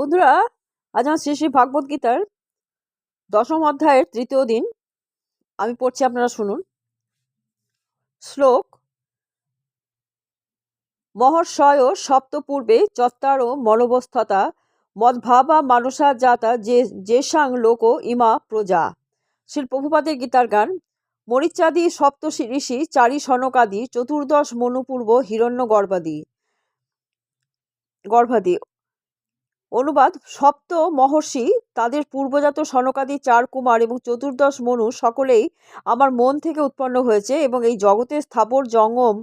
বন্ধুরা, আজ আমার শ্রী শ্রী ভাগবত গীতার দশম অধ্যায়ের তৃতীয় দিন। আমি পড়ছি, আপনারা শুনুন। শ্লোক, মহর্ষয় সপ্তপূর্বে চত্তারো মনোবস্থতা মদ্ভাবা মানসা জাতা যে, যেসাং লোক ইমা প্রজা। শ্রী প্রভুপাদের গীতার গান মরিচাদি সপ্ত ঋষি চারি সনকাদি চতুর্দশ মনুপূর্ব হিরণ্য গর্ভাদি গর্ভাদি। অনুবাদ সপ্ত মহর্ষি, তাদের পূর্বজাত সনকাদি চার কুমার এবং চতুর্দশ মনু সকলেই আমার মন থেকে উৎপন্ন হয়েছে এবং এই জগতের স্থাবর জঙ্গম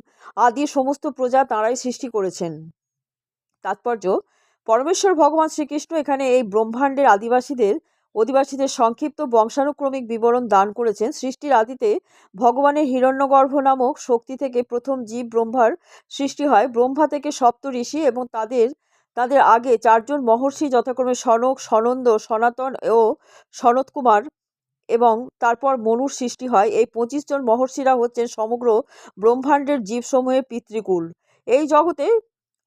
আদি সমস্ত প্রজা তাঁরাই সৃষ্টি করেছেন। তাৎপর্য, পরমেশ্বর ভগবান শ্রীকৃষ্ণ এখানে এই ব্রহ্মাণ্ডের আদিবাসীদের, অধিবাসীদের সংক্ষিপ্ত বংশানুক্রমিক বিবরণ দান করেছেন। সৃষ্টির আদিতে ভগবানের হিরণ্যগর্ভ নামক শক্তি থেকে প্রথম জীব ব্রহ্মার সৃষ্টি হয়। ব্রহ্মা থেকে সপ্ত ঋষি এবং তাদের তাদের আগে চারজন মহর্ষি যথাক্রমে সনক, সনন্দ, সনাতন ও সনত কুমার এবং তারপর মনুর সৃষ্টি হয়। এই পঁচিশ জন মহর্ষিরা হচ্ছেন সমগ্র ব্রহ্মাণ্ডের জীবসমূহের পিতৃকুল। এই জগতে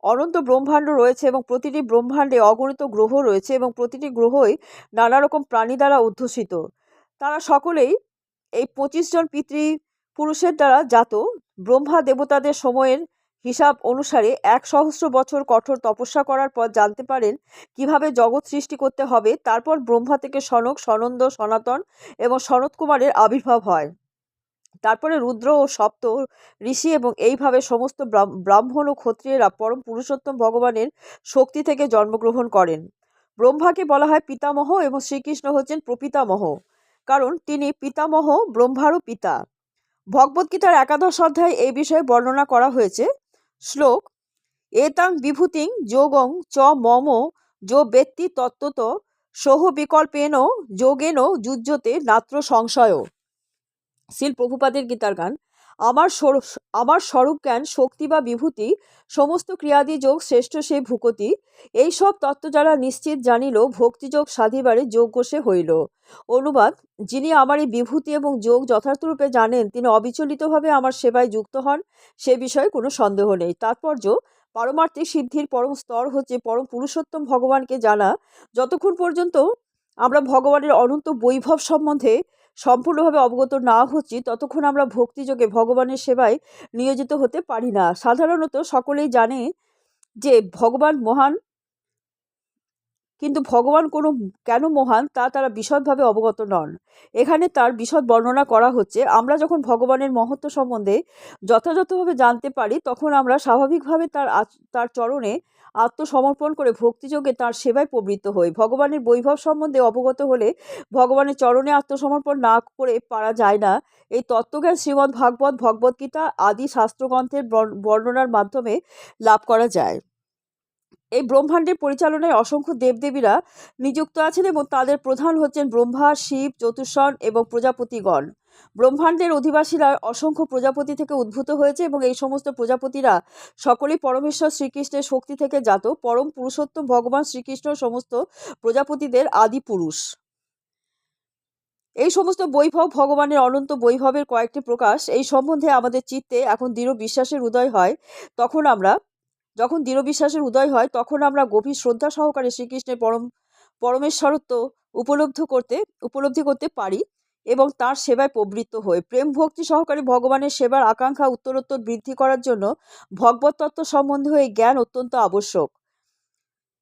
অনন্ত ব্রহ্মাণ্ড রয়েছে এবং প্রতিটি ব্রহ্মাণ্ডে অগণিত গ্রহ রয়েছে এবং প্রতিটি গ্রহই নানা রকম প্রাণী দ্বারা অধ্যুষিত তারা সকলেই এই পঁচিশ জন পিতৃ পুরুষের দ্বারা জাত। ব্রহ্মা দেবতাদের সময়ের হিসাব অনুসারে এক সহস্র বছর কঠোর তপস্যা করার পর জানতে পারেন কীভাবে জগৎ সৃষ্টি করতে হবে, তারপর ব্রহ্মা থেকে সনক, সনন্দ, সনাতন এবং সনত কুমারের আবির্ভাব হয়। তারপরে রুদ্র ও সপ্ত ঋষি এবং এইভাবে সমস্ত ব্রাহ্মণ ও ক্ষত্রিয়েরা পরম পুরুষোত্তম ভগবানের শক্তি থেকে জন্মগ্রহণ করেন। ব্রহ্মাকে বলা হয় পিতামহ এবং শ্রীকৃষ্ণ হচ্ছেন প্রপিতামহ, কারণ তিনি পিতামহ, ব্রহ্মারও পিতা। ভগবদ্গীতার একাদশ অধ্যায় এই বিষয়ে বর্ণনা করা হয়েছে। শ্লোক, এতাং বিভূতিং যোগং চ মম যো ব্যক্তি তত্ত্বত সহ বিকল্পেন যোগেন যুজ্যতে নাত্র সংশয় শিল প্রভুপাদের গীতার গান। আমার আমার স্বরূপ জ্ঞান, শক্তি বা বিভূতি, সমস্ত ক্রিয়াদি যোগ শ্রেষ্ঠ সে ভূকতি এই সব তত্ত্ব যারা নিশ্চিত জানিল, ভক্তিযোগ সাধিবারে যোগ্য সে হইল। অনুবাদ, যিনি আমার এই বিভূতি এবং যোগ যথার্থরূপে জানেন, তিনি অবিচলিতভাবে আমার সেবায় যুক্ত হন, সে বিষয়ে কোনো সন্দেহ নেই। তাৎপর্য, পারমার্থিক সিদ্ধির পরম স্তর হচ্ছে পরম পুরুষোত্তম ভগবানকে জানা। যতক্ষণ পর্যন্ত আমরা ভগবানের অনন্ত বৈভব সম্বন্ধে সম্পূর্ণভাবে অবগত না হচ্ছি, ততক্ষণ আমরা ভক্তিযোগে ভগবানের সেবায় নিয়োজিত হতে পারি না। সাধারণত সকলেই জানে যে ভগবান মহান, কিন্তু ভগবান কোনো কেন মহান তা তারা বিশদভাবে অবগত নন। এখানে তার বিশদ বর্ণনা করা হচ্ছে, আমরা যখন ভগবানের মহত্ব সম্বন্ধে যথাযথভাবে জানতে পারি, তখন আমরা স্বাভাবিকভাবে তার তার চরণে আত্মসমর্পণ করে ভক্তিযোগে তার সেবায় প্রবৃত্ত হই। ভগবানের বৈভব সম্বন্ধে অবগত হলে ভগবানের চরণে আত্মসমর্পণ না করে পারা যায় না। এই তত্ত্বজ্ঞান শ্রীমদ্ ভাগবত ভগবদ্গীতা আদি শাস্ত্রগ্রন্থের বর্ণনার মাধ্যমে লাভ করা যায়। এই ব্রহ্মাণ্ডের পরিচালনায় অসংখ্য দেবদেবীরা নিযুক্ত আছেন এবং তাদের প্রধান হচ্ছেন ব্রহ্মা, শিব চতুর্ষণ এবং প্রজাপতিগণ। ব্রহ্মাণ্ডের অধিবাসীরা অসংখ্য প্রজাপতি থেকে উদ্ভূত হয়েছে এবং এই সমস্ত প্রজাপতিরা সকলেই পরমেশ্বর শ্রীকৃষ্ণের শক্তি থেকে জাত। পরম পুরুষোত্তম ভগবান শ্রীকৃষ্ণ সমস্ত প্রজাপতিদের আদি পুরুষ। এই সমস্ত বৈভব ভগবানের অনন্ত বৈভবের কয়েকটি প্রকাশ। এই সম্বন্ধে আমাদের চিত্তে এখন দৃঢ় বিশ্বাসের উদয় হয়। তখন আমরা, যখন দৃঢ় বিশ্বাসের উদয় হয়, তখন আমরা গভীর শ্রদ্ধা সহকারে শ্রীকৃষ্ণের পরম, পরমেশ্বরত্ব উপলব্ধ করতে, উপলব্ধি করতে পারি। এবং তার সেবায় প্রবৃত্ত হয়ে। প্রেম ভক্তি সহকারে ভগবানের সেবার আকাঙ্ক্ষা উত্তরোত্তর বৃদ্ধি করার জন্য ভগবত তত্ত্ব সম্বন্ধে এই জ্ঞান অত্যন্ত আবশ্যক।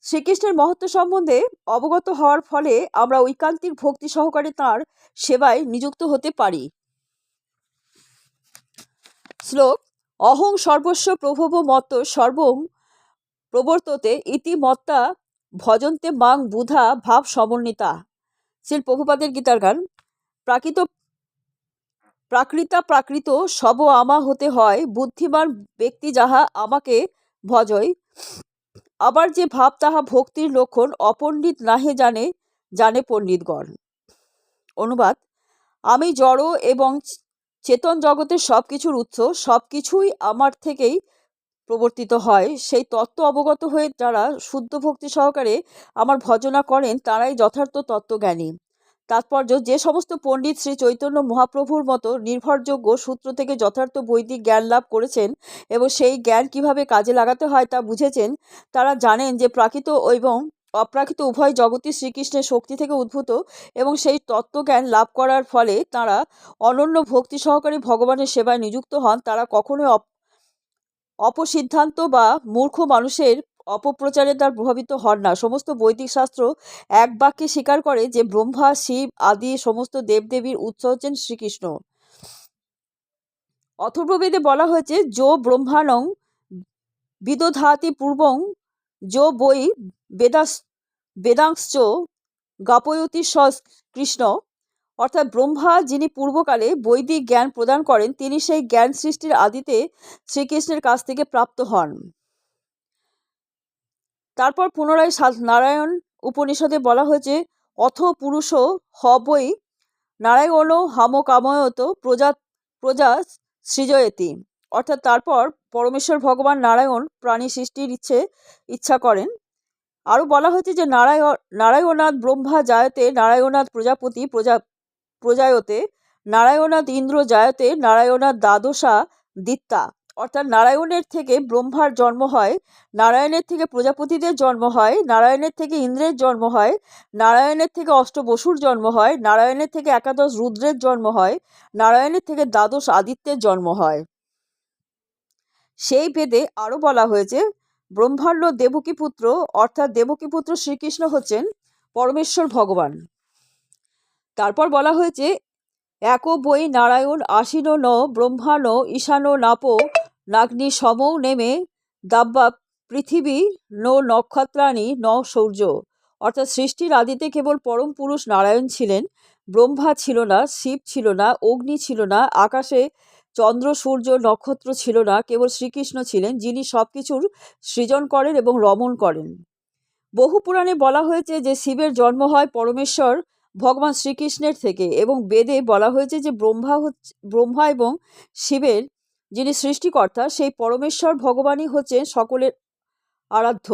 শ্রীকৃষ্ণের মহত্ব সম্বন্ধে অবগত হওয়ার ফলে আমরা ঐকান্তিক ভক্তি সহকারে তার সেবায় নিযুক্ত হতে পারি। শ্লোক, অহং সর্বস্ব প্রভব মত সর্বং প্রবর্ততে ইতিমত্তা ভজন্তে মাং বুধা ভাব সমন্বিতা। শ্রী প্রভুপাদের গীতার গান। প্রাকৃত প্রাকৃতা প্রাকৃত সব আমা হতে হয়। বুদ্ধিমান ব্যক্তি যাহা আমাকে ভজয়, আবার যে ভাব তাহা ভক্তির লক্ষণ অপণ্ডিত নাহে জানে জানে পণ্ডিতগণ। অনুবাদ, আমি জড় এবং চেতন জগতের সব কিছুর উৎস সব কিছুই আমার থেকেই প্রবর্তিত হয়। সেই তত্ত্ব অবগত হয়ে যারা শুদ্ধ ভক্তি সহকারে আমার ভজনা করেন, তারাই যথার্থ তত্ত্বজ্ঞানী। তাৎপর্য, যে সমস্ত পণ্ডিত শ্রী চৈতন্য মহাপ্রভুর মতো নির্ভরযোগ্য সূত্র থেকে যথার্থ বৈদিক জ্ঞান লাভ করেছেন এবং সেই জ্ঞান কীভাবে কাজে লাগাতে হয় তা বুঝেছেন, তারা জানেন যে প্রাকৃত এবং অপ্রাকৃত উভয় জগৎই শ্রীকৃষ্ণের শক্তি থেকে উদ্ভূত এবং সেই তত্ত্বজ্ঞান লাভ করার ফলে তারা অনন্য ভক্তি সহকারে ভগবানের সেবায় নিযুক্ত হন। তারা কখনোই অপ- অপসিদ্ধান্ত বা মূর্খ মানুষের অপপ্রচারের দ্বারা প্রভাবিত হন না। সমস্ত বৈদিক শাস্ত্র এক বাক্যে স্বীকার করে যে ব্রহ্মা, শিব আদি সমস্ত দেবদেবীর উৎস হচ্ছেন শ্রীকৃষ্ণ। অথর্ববেদে বলা হয়েছে, যো ব্রহ্মাণং বিদধাতি পূর্বং, যো বই বেদাস, বেদাংশ গাপয়তি স কৃষ্ণ। অর্থাৎ ব্রহ্মা যিনি পূর্বকালে বৈদিক জ্ঞান প্রদান করেন, তিনি সেই জ্ঞান সৃষ্টির আদিতে শ্রীকৃষ্ণের কাছ থেকে প্রাপ্ত হন। তারপর পুনরায় নারায়ণ উপনিষদে বলা হয়েছে, অথ পুরুষ হবই নারায়ণ হাম কাময়ত প্রজা প্রজা সৃজয়তি। অর্থাৎ তারপর পরমেশ্বর ভগবান নারায়ণ প্রাণী সৃষ্টির ইচ্ছে, ইচ্ছা করেন। আরও বলা হয়েছে যে নারায়ণ নারায়ণাথ ব্রহ্মা জায়তে নারায়ণাথ প্রজাপতি প্রজা, প্রজায়তে নারায়ণাথ ইন্দ্র জায়তে নারায়ণনাথ দ্বাদশা দিত্তা অর্থাৎ নারায়ণের থেকে ব্রহ্মার জন্ম হয়, নারায়ণের থেকে প্রজাপতিদের জন্ম হয়, নারায়ণের থেকে ইন্দ্রের জন্ম হয়, নারায়ণের থেকে অষ্টবসুর জন্ম হয়, নারায়ণের থেকে একাদশ রুদ্রের জন্ম হয়, নারায়ণের থেকে দ্বাদশ আদিত্যের জন্ম হয়। সেই বেদে আরও বলা হয়েছে, ব্রহ্মাণ্ড দেবকীপুত্র অর্থাৎ দেবকীপুত্র শ্রীকৃষ্ণ হচ্ছেন পরমেশ্বর ভগবান। তারপর বলা হয়েছে এক বই নারায়ণ আশীন ন ব্রহ্মাণ ঈশানো নাপ নাগ্নি সমৌ নেমে দাব্বা, পৃথিবী নো নক্ষত্রাণী, ন সূর্য। অর্থাৎ সৃষ্টির আদিতে কেবল পরম পুরুষ নারায়ণ ছিলেন। ব্রহ্মা ছিল না, শিব ছিল না, অগ্নি ছিল না, আকাশে চন্দ্র, সূর্য, নক্ষত্র ছিল না, কেবল শ্রীকৃষ্ণ ছিলেন, যিনি সব কিছুর সৃজন করেন এবং রমণ করেন। বহু পুরাণে বলা হয়েছে যে শিবের জন্ম হয় পরমেশ্বর, ভগবান শ্রীকৃষ্ণের থেকে এবং বেদে বলা হয়েছে যে ব্রহ্মা ব্রহ্মা এবং শিবের যিনি সৃষ্টিকর্তা, সেই পরমেশ্বর ভগবানই হচ্ছেন সকলের আরাধ্য।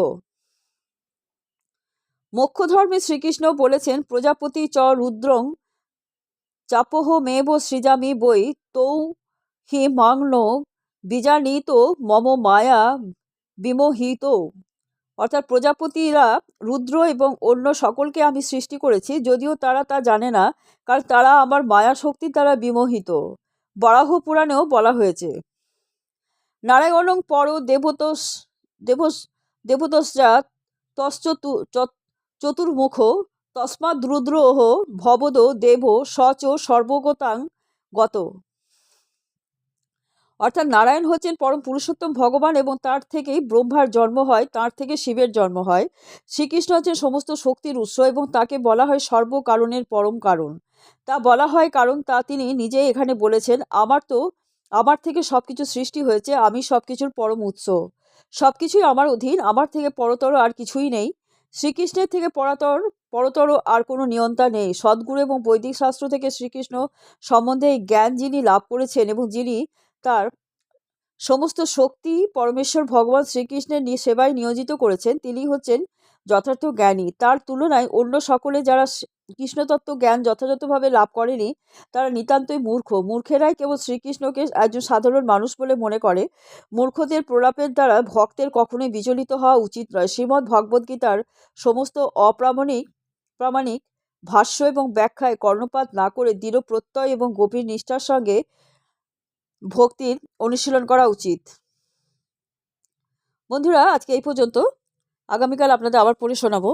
মোক্ষ ধর্মে শ্রীকৃষ্ণ বলেছেন, প্রজাপতি চ রুদ্রং চাপহ মেব সৃজামি বই তৌ হি মাংন বীজানীত মম মায়া বিমোহিত। অর্থাৎ প্রজাপতিরা রুদ্র এবং অন্য সকলকে আমি সৃষ্টি করেছি, যদিও তারা তা জানে না, কারণ তারা আমার মায়া শক্তি দ্বারা বিমোহিত। বরাহ পুরাণেও বলা হয়েছে। নারায়ণং পর দেবতোষ দেবস দেবতসা তশ্চতু চ- চতুর্মুখ তস্মাৎ রুদ্রোহ ভবদ দেব সচ সর্বগতাং গত। অর্থাৎ নারায়ণ হচ্ছেন পরম পুরুষোত্তম ভগবান এবং তার থেকেই ব্রহ্মার জন্ম হয়, তার থেকে শিবের জন্ম হয়। শ্রীকৃষ্ণ হচ্ছেন সমস্ত শক্তির উৎস এবং তাকে বলা হয় সর্বকারণের পরম কারণ। তা বলা হয় কারণ তা তিনি নিজেই এখানে বলেছেন, আমার তো, আমার থেকে সব কিছু সৃষ্টি হয়েছে, আমি সব কিছুর পরম উৎস। সব কিছুই আমার অধীন, আমার থেকে পরতর আর কিছুই নেই। শ্রীকৃষ্ণের থেকে পরাতর, পরতর আর কোনো নিয়ন্তা নেই। সদ্গুরু এবং বৈদিক শাস্ত্র থেকে শ্রীকৃষ্ণ সম্বন্ধে জ্ঞান যিনি লাভ করেছেন এবং যিনি তার সমস্ত শক্তি পরমেশ্বর ভগবান শ্রীকৃষ্ণের সেবায় নিয়োজিত করেছেন। তিনি হচ্ছেন যথার্থ জ্ঞানী। তার তুলনায় অন্য সকলে যারা কৃষ্ণতত্ত্ব জ্ঞান যথাযথভাবে লাভ করেনি, তারা নিতান্তই মূর্খ। মূর্খেরাই কেবল শ্রীকৃষ্ণকে একজন সাধারণ মানুষ বলে মনে করে। মূর্খদের প্রলাপের দ্বারা ভক্তের কখনোই বিচলিত হওয়া উচিত নয়। শ্রীমদ্ ভগবদ্গীতার সমস্ত অপ্রামাণিক, প্রামাণিক ভাষ্য এবং ব্যাখ্যায় কর্ণপাত না করে দৃঢ় প্রত্যয় এবং গভীর নিষ্ঠার সঙ্গে ভক্তির অনুশীলন করা উচিত। বন্ধুরা আজকে এই পর্যন্ত। আগামীকাল আপনাদের আবার পড়ে শোনাবো।